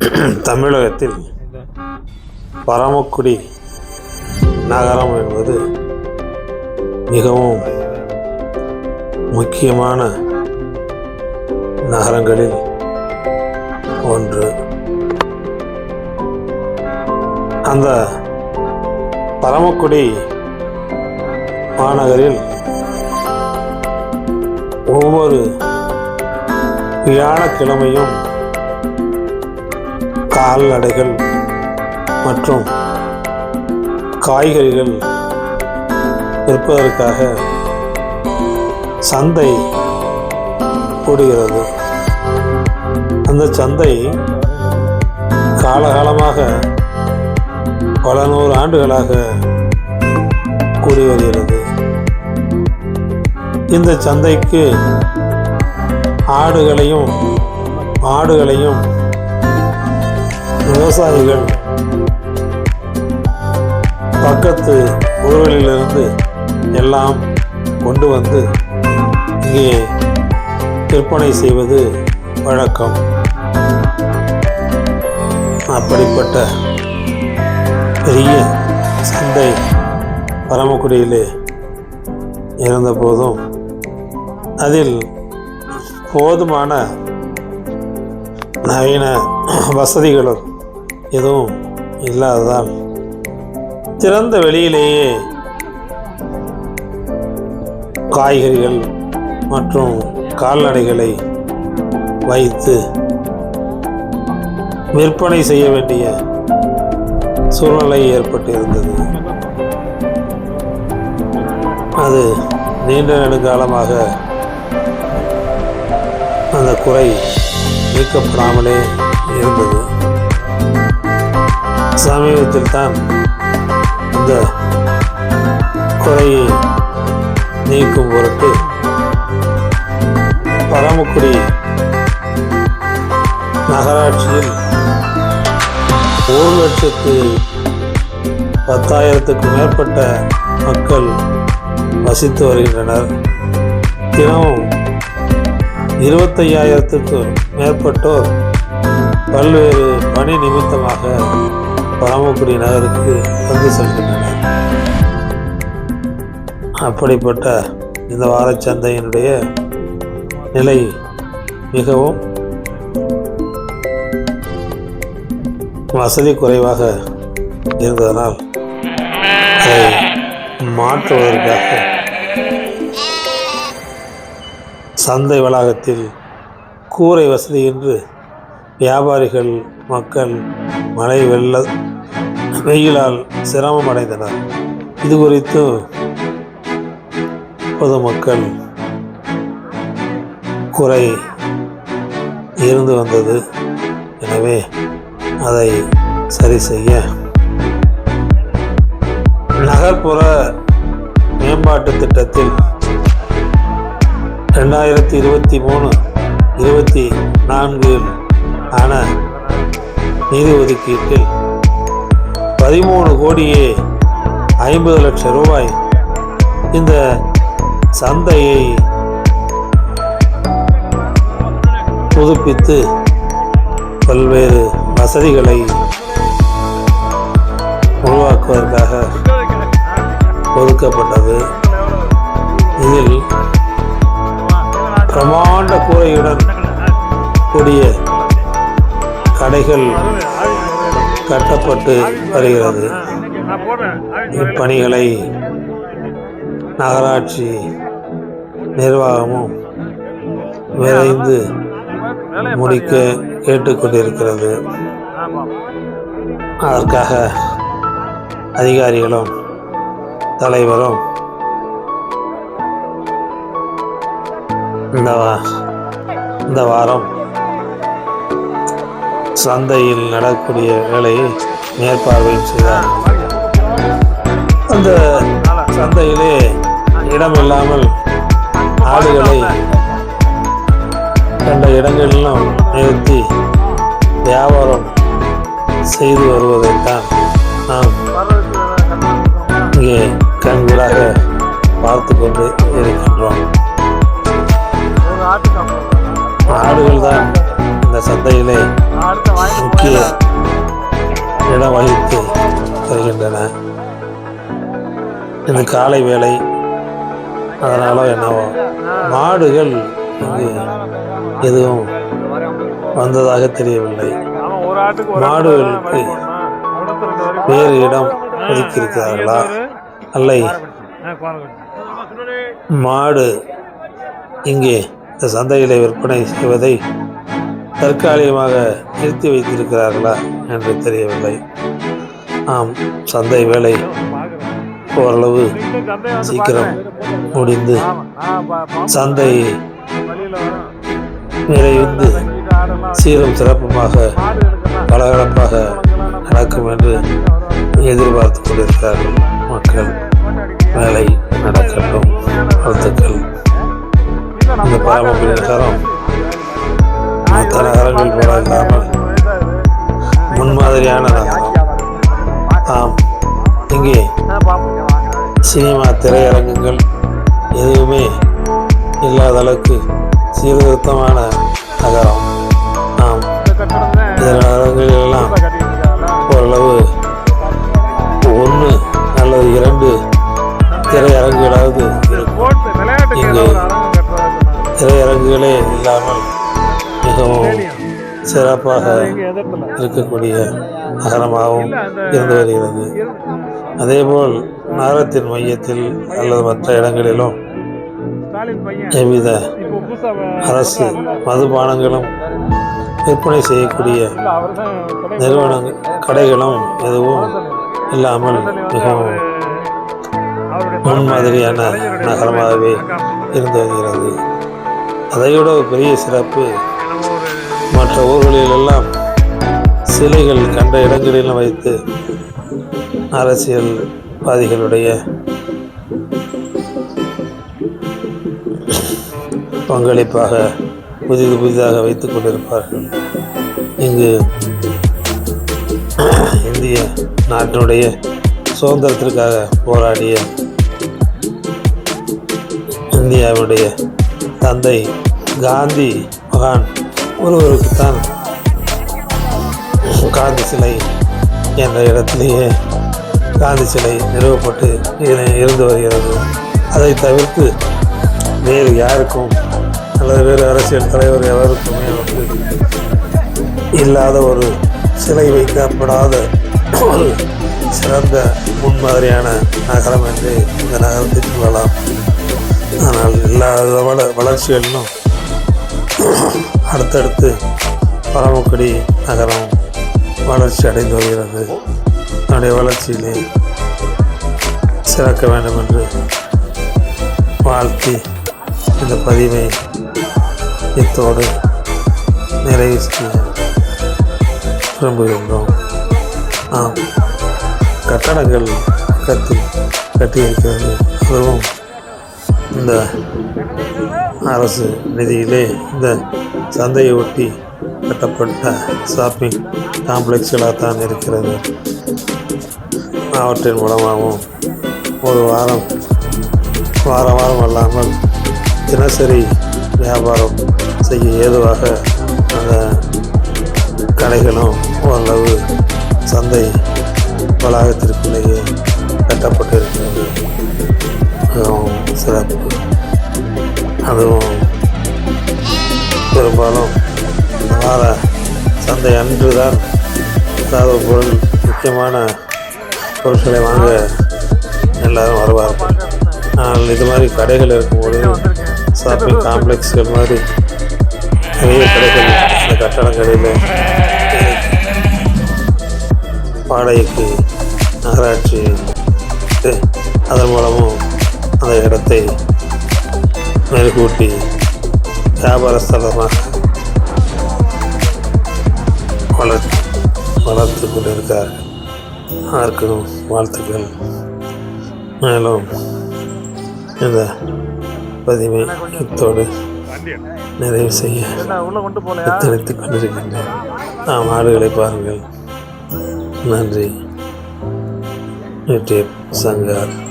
தமிழகத்தில் பரமக்குடி நகரம் என்பது மிகவும் முக்கியமான நகரங்களில் ஒன்று. அந்த பரமக்குடி மாநகரில் ஒவ்வொரு வியாழக்கிழமையும் கால்நடைகள் மற்றும் காய்கறிகள் விற்பதற்காக சந்தை கூடுகிறது அந்த சந்தை காலகாலமாக பல நூறு ஆண்டுகளாக கூடி வருகிறது இந்த சந்தைக்கு ஆடுகளையும் மாடுகளையும் விவசாயிகள் பக்கத்து ஊர்களிலிருந்து எல்லாம் கொண்டு வந்து இங்கே விற்பனை செய்வது வழக்கம். அப்படிப்பட்ட பெரிய சந்தை பரமக்குடியிலே இருந்தபோதும் அதில் போதுமான நவீன வசதிகளும் எதுவும் இல்லாததால் திறந்த வெளியிலேயே காய்கறிகள் மற்றும் கால்நடைகளை வைத்து விற்பனை செய்ய வேண்டிய சூழ்நிலை ஏற்பட்டிருந்தது. அது நீண்ட நெடுங்காலமாக அந்த குறை நீக்கப்படாமலே இருந்தது. சமீபத்தில் தான் இந்த குறையை நீக்கும் பொருட்டு பரமக்குடி நகராட்சியில் ஒரு லட்சத்து பத்தாயிரத்துக்கும் மேற்பட்ட மக்கள் வசித்து வருகின்றனர். தினமும் இருபத்தையாயிரத்துக்கும் மேற்பட்டோர் பல்வேறு பணி நிமித்தமாக பரமக்குடி நகருக்கு வந்து செல்கின்றனர். அப்படிப்பட்ட இந்த வாரச்சந்தையினுடைய நிலை மிகவும் வசதி குறைவாக இருந்ததனால் அதை மாற்றுவதற்காக சந்தை வளாகத்தில் கூரை வசதி என்று வியாபாரிகள் மக்கள் மழை வெள்ள வெயிலால் சிரமம் அடைந்தனர் இது குறித்து பொதுமக்கள் குறை இருந்து வந்தது. எனவே அதை சரி செய்ய நகர்ப்புற மேம்பாட்டு திட்டத்தில் ரெண்டாயிரத்தி இருபத்தி மூணு இருபத்தி நான்கில் ஆன நிதி ஒதுக்கீட்டில் பதிமூணு கோடியே ஐம்பது லட்சம் ரூபாய். இந்த சந்தையை புதுப்பித்து பல்வேறு வசதிகளை உருவாக்குவதற்காக ஒதுக்கப்பட்டது. இதில் பிரமாண்ட கூரையுடன் கூடிய கடைகள் கட்டப்பட்டு வருகிறது. இப்பணிகளை நகராட்சி நிர்வாகமும் விரைந்து முடிக்க கேட்டுக்கொண்டிருக்கிறது. அதற்காக அதிகாரிகளும் தலைவரும் இந்த வா- இந்த வாரம் சந்தையில் நடக்கக்கூடிய வேலையை மேற்பார்வை செய்தார். அந்த சந்தையிலே இடமில்லாமல் ஆடுகளை கண்ட இடங்களிலும் நிறுத்தி வியாபாரம் செய்து வருவதைத்தான் நாம் இங்கே கண்கூடாக பார்த்து கொண்டு இருக்கின்றோம். ஆடுகள் தான் இந்த சந்தையிலே வருகின்றன இது காலை வேலை அதனால என்னவோ. மாடுகள் இங்கு எதுவும் வந்ததாக தெரியவில்லை. மாடுகளுக்கு வேறு இடம் ஒதுக்கியிருக்கிறார்களா? அல்லை. மாடு இங்கே இந்த சந்தையிலே விற்பனை செய்வதை தற்காலிகமாக நிறுத்தி வைத்திருக்கிறார்களா என்று தெரியவில்லை. ஆம் சந்தை வேலை ஓரளவு சீக்கிரம் முடிந்து சந்தை நிறைந்து சீரும் சிறப்புமாக கலகலப்பாக நடக்கும் என்று எதிர்பார்த்து கொண்டிருக்கிறார்கள் மக்கள். வேலை நடக்கட்டும் வாழ்த்துக்கள். இந்த பராமரிப்பு நகரம் மற்ற நகரங்கள் போல இல்லாமல் முன்மாதிரியான நகரம். ஆம். இங்கே சினிமா திரையரங்குகள் எதுவுமே இல்லாத அளவுக்கு சீர்திருத்தமான நகரம். ஆம். இந்த நகரங்களிலெல்லாம் ஓரளவு ஒன்று அல்லது இரண்டு திரையரங்குகளாவது இருக்கும். இங்கு திரையரங்குகளே இல்லாமல் மிகவும் சிறப்பாக இருக்கக்கூடிய நகரமாகவும் இருந்து வருகிறது. அதேபோல் நகரத்தின் மையத்தில் அல்லது மற்ற இடங்களிலும் எவ்வித அரசு மதுபானங்களும் விற்பனை செய்யக்கூடிய நிறுவனங்கள் கடைகளும் எதுவும் இல்லாமல் மிகவும் முன்மாதிரியான நகரமாகவே இருந்து வருகிறது. அதைவிட ஒரு பெரிய சிறப்பு மற்ற ஊர்களிலெல்லாம் சிலைகள் கண்ட இடங்களிலும் வைத்து அரசியல்வாதிகளுடைய பங்களிப்பாக புதிது புதிதாக வைத்துக் கொண்டிருப்பார்கள். இங்கு இந்திய நாட்டினுடைய சுதந்திரத்திற்காக போராடிய இந்தியாவுடைய தந்தை காந்தி மகான் ஒருவருக்குத்தான் காந்தி சிலை என்ற இடத்திலேயே காந்தி சிலை நிறுவப்பட்டு இருந்து வருகிறது. அதை தவிர்த்து வேறு யாருக்கும் அல்லது வேறு அரசியல் தலைவர் எவருக்குமே வந்து இல்லாத ஒரு சிலை வைக்கப்படாத ஒரு சிறந்த முன்மாதிரியான நகரம் என்று இந்த நகரத்தை சொல்லலாம். ஆனால் எல்லா வள வளர்ச்சிகளிலும் அடுத்தடுத்து பரமக்குடி நகரம் வளர்ச்சி அடைந்து வருகிறது தன்னுடைய வளர்ச்சியிலே சிறக்க வேண்டும் என்று வாழ்த்தி இந்த பதிவை இத்தோடு நிறைவு செய்ய விரும்புகின்றோம். ஆம் கட்டடங்கள் பக்கத்தில் கட்டியிருக்கிறது. அதுவும் இந்த அரசு நிதியிலே இந்த சந்தையை ஒட்டி கட்டப்பட்ட ஷாப்பிங் காம்ப்ளெக்ஸ்களாக தான் இருக்கிறது. அவற்றின் மூலமாகவும் ஒரு வாரம் வாரம் வாரம் அல்லாமல் தினசரி வியாபாரம் செய்ய ஏதுவாக அந்த கடைகளும் ஓரளவு சந்தை வளாகத்திற்குள்ளேயே கட்டப்பட்டிருக்கிறது. மிகவும் சிறப்பு. அதுவும் பெரும்பாலும் வார சந்தை அன்று தான் ஏதாவது ஒரு பொருள் முக்கியமான பொருட்களை வாங்க எல்லாரும் வருவார்கள். ஆனால் இது மாதிரி கடைகள் இருக்கும்போது ஷாப்பிங் காம்ப்ளெக்ஸ்கள் மாதிரி நிறைய கடைகள் இந்த கட்டடங்களில் வாடகைக்கு நகராட்சி அதன் மூலமும் அந்த இடத்தை மெருகூட்டி வியாபார ஸ்தலமாக வளர்த்து வளர்த்து கொண்டிருக்கார்கள் ஆர்க்கும் வாழ்த்துக்கள். மேலும் இந்த பதிவை இத்தோடு நிறைவு செய்ய எத்தனைத்துக் கொண்டிருக்கின்றேன். நாம் ஆடுகளை பாருங்கள். நன்றி. யூடியூப் சங்கர்.